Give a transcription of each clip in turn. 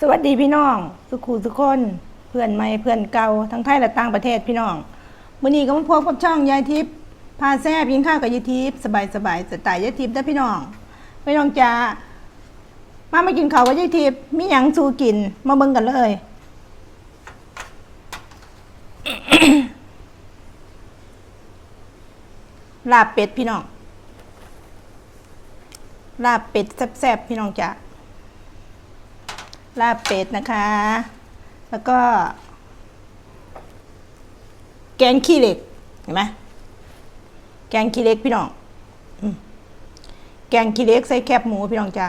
สวัสดีพี่น้อง สุขูสุคนเพื่อนใหม่เพื่อนเก่าทั้งไทยและต่างประเทศพี่น้องมื้อนี้ก็มาพบกับช่องยายทิพย์พาแซ่บกินข้าวกับยายทิพย์สบายสบายสไตล์ยายทิพย์เด้อพี่น้องพี่น้องจ้ามามากินข้าวกับยายทิพย์มีหยังสู่กิน มาเบิ่งกันเลยลาบเป็ดพี่น้องลาบเป็ดแซ่บๆพี่น้องจ้า ลาบเป็ดนะคะ แล้วก็ แกงขี้เหล็ก เห็นไหมแกงขี้เหล็กพี่น้องแกงขี้เหล็กใส่แคบหมูพี่น้องจ้า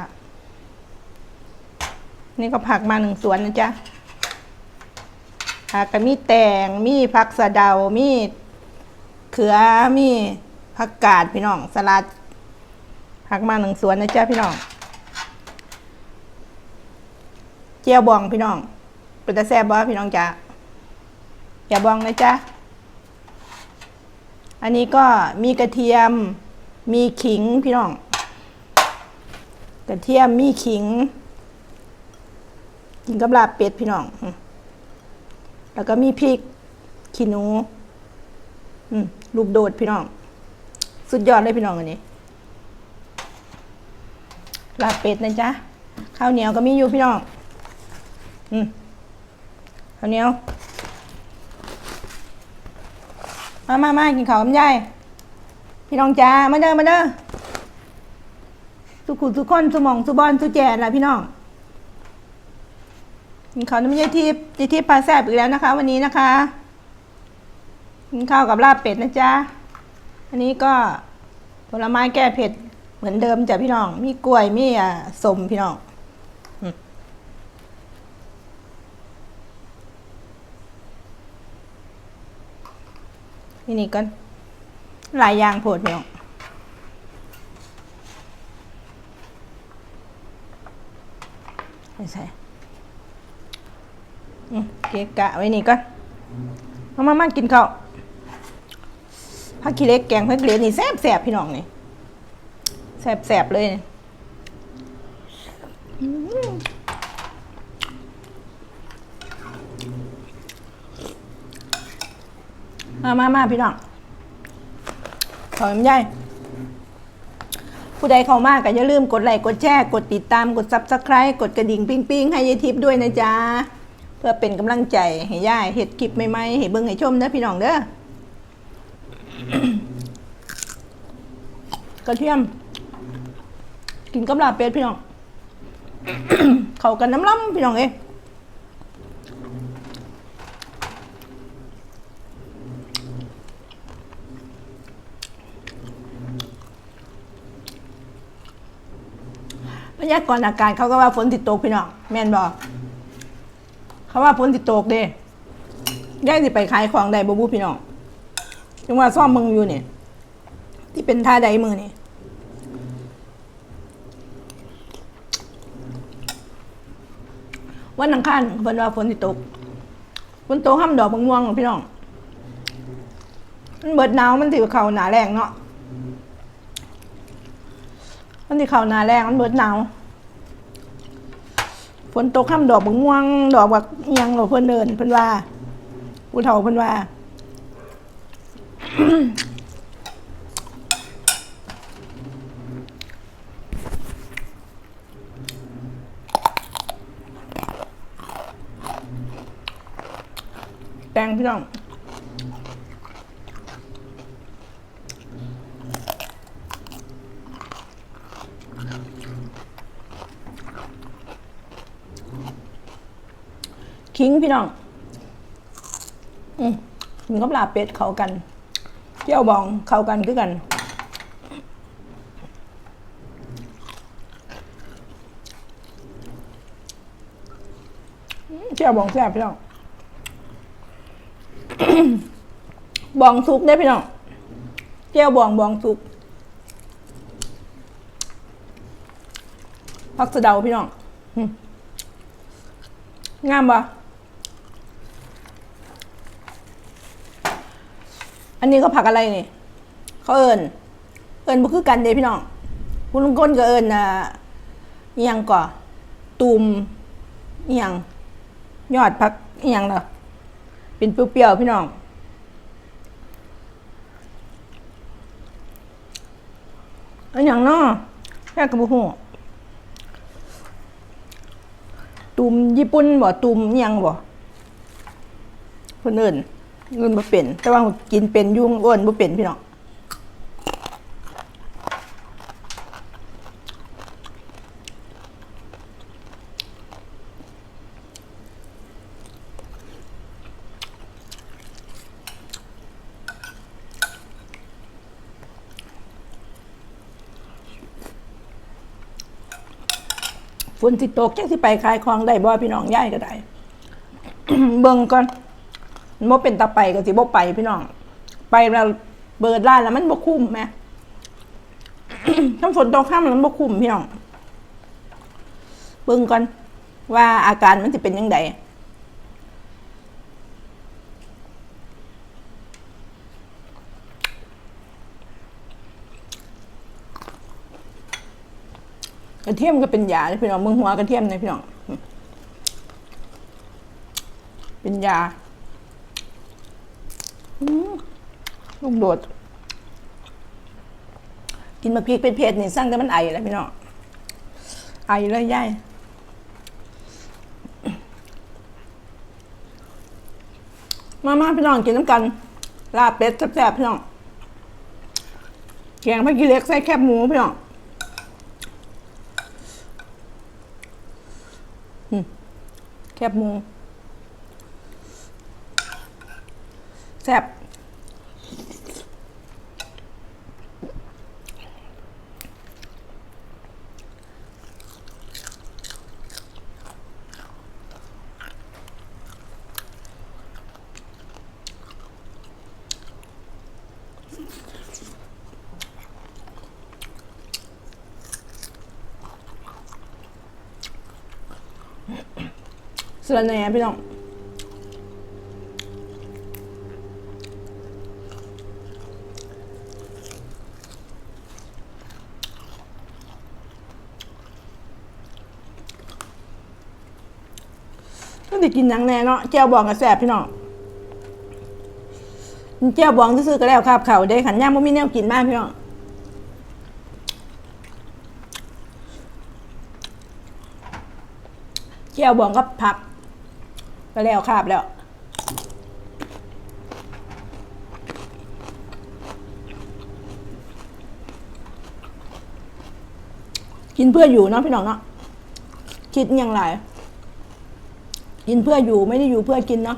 นี่ก็ผักมาหนึ่งสวนนะจ๊ะผักก็มีแตง มีผักสะเดา มีเขือ มีผักกาดพี่น้อง สลัด ผักมาหนึ่งสวนนะจ๊ะพี่น้อง เจียวบองพี่น้องเป็นตาแซ่บบ่พี่น้องจ๋าเจียวบองนะจ๊ะ อันนี้ก็มีกระเทียม มีขิงพี่น้อง กระเทียมมีขิง กินกับลาบเป็ดพี่น้อง แล้วก็มีพริกขี้หนูลูกโดดพี่น้อง สุดยอดเลยพี่น้องอันนี้ ลาบเป็ดนะจ๊ะ ข้าวเหนียวก็มีอยู่พี่น้อง อืมข้าเนียวมามามากินข้าวกับยายพี่น้องจ้ามาเด้อมาเด้อสุขุสุขนสุหมองสุบอนสุแจนล่ะพี่น้องกินข้าวน้ำยายทิพย์ยายทิพย์พาแซ่บอีกแล้วนะคะ วันนี้นะคะกินข้าวกับลาบเป็ดนะจ๊ะอันนี้ก็ผลไม้แก้เผ็ดเหมือนเดิมจ้ะพี่น้อง มีกล้วยมีอ่าสมพี่น้อง นี่นี่ก็หลายอย่างโผดพี่น้องไม่ใช่เกะกะไว้นี่ก็มามามากินข้าวผักขี้เล็กแกงผักเล็กนี่แซ่บแซ่บพี่น้องนี่แซ่บแซ่บเลยนี่ มามามาพี่น้องขอมใหญ่ผู้ใดเข้ามากก็อย่าลืมกดไลค์กดแชร์กดติดตามกดซับสไคร b e กดกระดิ่งปิ้งปิ้งให้ยายทิพย์ด้วยนะจ๊ะ เพื่อเป็นกำลังใจให้ย่ายเห็ดคลิปใหม่ๆให้เบิ่งให้ชมเด้อพี่น้องเด้อกระเทียม กินกับลาบเป็ดพี่น้อง เข้ากันน้ำล้ำพี่น้องเอ้ ยพยากรณ์อากาศเขาก็ว่าฝนติดตกพี่น้องแม่นบอกเขาว่าฝนติดตกเด้ย่ายสิไปขายของใดบบูพี่น้องจังว่าซ่อมมึงอยู่เนี่ยที่เป็นท่าใดมือเนี่ยวันอังคารเพิ่นว่าฝนติดตกฝนตกห้ามดอกมะม่วงพี่น้อง มันเบิดหนาวมันถือเข่าหนาแรงเนาะมันที่เข่าหนาแรงมันเบิดหนาว ฝนตกข้ามดอกบงม่วง ดอกบักอิหยังหรอเพิ่นเดินเพิ่นว่าผู้เฒ่าเพิ่นว่าแตงพี่น้อง คิงพี่น้อง อืมกินกับลาเป็ดเข้ากันเจียวบองเข้ากันคือกันเจียวบองแซ่บพี่น้องบองสุกได้พี่น้องเจียวบองบองสุกพักสะเดาพี่น้องงามปะ อันนี้เขาผักอะไรนี่ เขาเอิญเอิญบ่คือกันเด้พี่น้องคุณลุงก้นก็เอิญอะอิหยังก่อตูมเอียง ยอดผักเอียงเหรอเป็นเปรี้ยวๆพี่น้องอันอย่างนาะแค่กระบุหัวตุ่มญี่ปุ่นบ่ตุ่มยังบ่คนอื่น เงินบ่เป็น แต่ว่ากินเป็นยุ่งอ้วนบ่เป็นพี่น้องฝนสิตกจังสิไปขายของได้บ่พี่น้องย่ายก็ได้ เบิ่งก่อน บ่เป็นตาไปก็สิบ่ไปพี่น้อง ไปแล้วเบิดร้านแล้วมันบ่คุ้มแหมถ้าฝนตกค่ำแล้วมันบ่คุ้มพี่น้องเบิ่งก่อนว่าอาการมันสิเป็นยังไงกระเทียมก็เป็นยาเลยพี่น้องมึงหัวกระเทียมเลยพี่น้อง เป็นยา ลูกโดด กินมะพริกเป็นเผ็ดนี่สร้างแต่มันไอแล้วพี่น้องไอเลยย่ายมามาพี่น้องกินน้ำกัน ลาเป็ดแซ่บๆพี่น้องแกงผักกีเล็กใส่แคบหมูพี่น้องแคบหมู แซ่บสือแหน่พี่น้อง ต้องได้ กินหนังแน่เนาะแจ้วบองกับแสบพี่น้องแจ้วบองซื้อๆก็แล้วครับเขาได้ขันย่างบ่มีแนวกินมากพี่น้องแจ้วบองกับผัก ก็แล้วครับแล้วกินเพื่ออยู่เนาะพี่น้องเนาะคิดอยังไร กินเพื่ออยู่ไม่ได้อยู่เพื่อกินเนาะ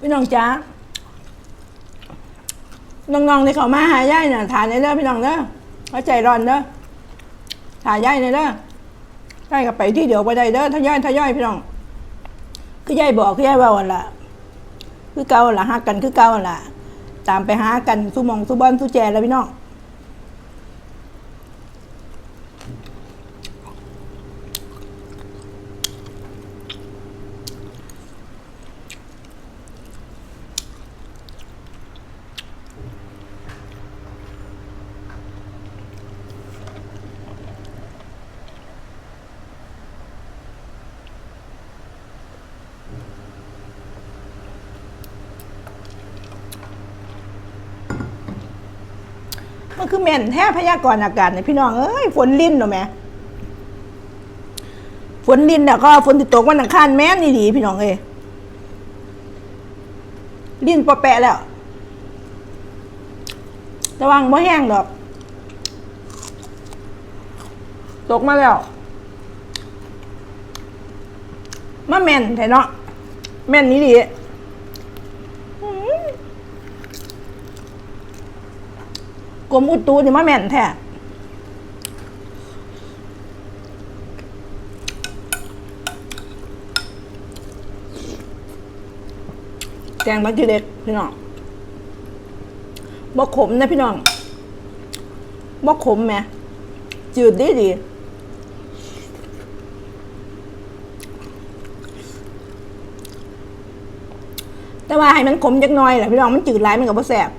พี่น้องจ้าน้องๆในเขามาหาย่ายน่ะทานในเด้อพี่น้องเด้อเข้าใจร้อนเด้อทานย่ายในเด้อใช่กับไปที่เดียวไปได้เด้อถ้าย่อยถ้าย่อยพี่น้อง คือย่ายบอกคือย่ายว่าวันละคือเก่าละฮักกันคือเก่าละตามไปหากันสู้มองสู้บอลสู้แจแล้วพี่น้อง คือแม่นแท้พยากรณ์อากาศเนี่ยพี่น้องเอ้ยฝนลิ้นเหรอแม่ฝนลิ้นเนี่ยก็ฝนติดตกวันอังคารแม่นี่ดีพี่น้องเอ้ยลิ้นปะแปะแล้วระวังบ่แห้งดอก ตกมาแล้วมาแม่นแท้เนาะแม่นนี่ดี กรมอุตุนี่มาแม่นแท้แกงบักกีเด็กพี่น้องบ่ขมนะพี่น้องบ่ขมแหมจืดดีดีแต่ว่าให้มันขมจักหน่อยแหละพี่น้องมันจืดหลายมันก็บ่แซ่บ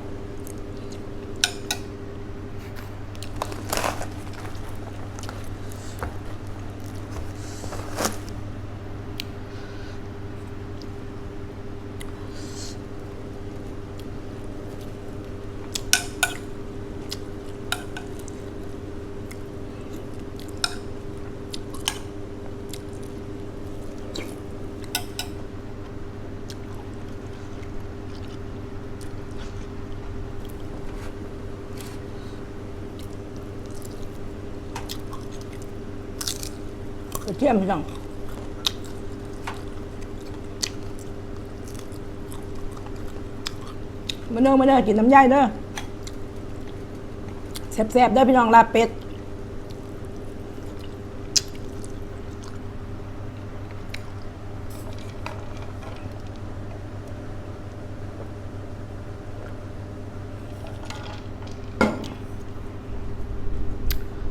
เทียมพี่น้องมาเด้อมาเด้อกินน้ำย่ายเด้อแซ่บๆเด้อพี่น้องลาเป็ด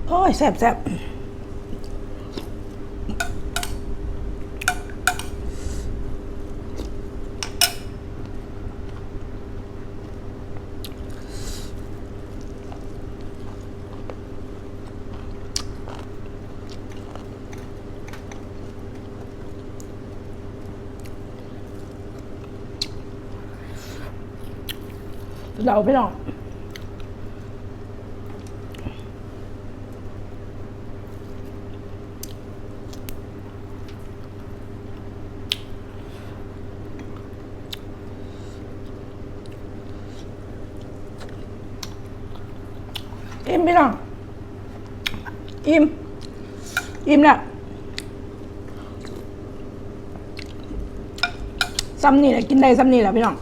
โอ้ยแซ่บแเราพี่น้องอิ่มพี่น้องอิ่มอิ่มแล้วซ้ำนี่แหละกินได้ซ้ำนี่แหละพี่น้อง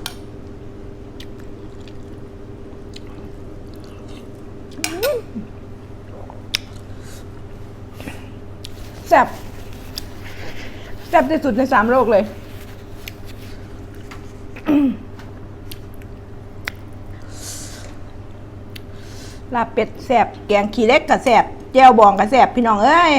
แซ่บแซ่บที่สุดในสามโลกเลย ลาบเป็ดแสบแกงขี้เล็กกับแสบแจวบองกับแสบพี่น้องเอ้ย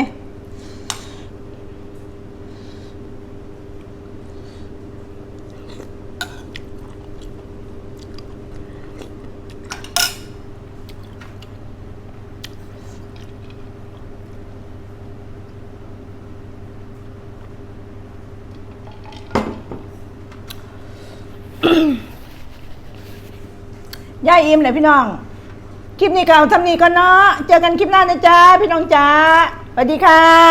ย่ายอิมเลยพี่น้อง คลิปนี้ก็เอาทำนี้ก่อนเนาะ เจอกันคลิปหน้านะจ๊ะ พี่น้องจ๊ะสวัสดีค่ะ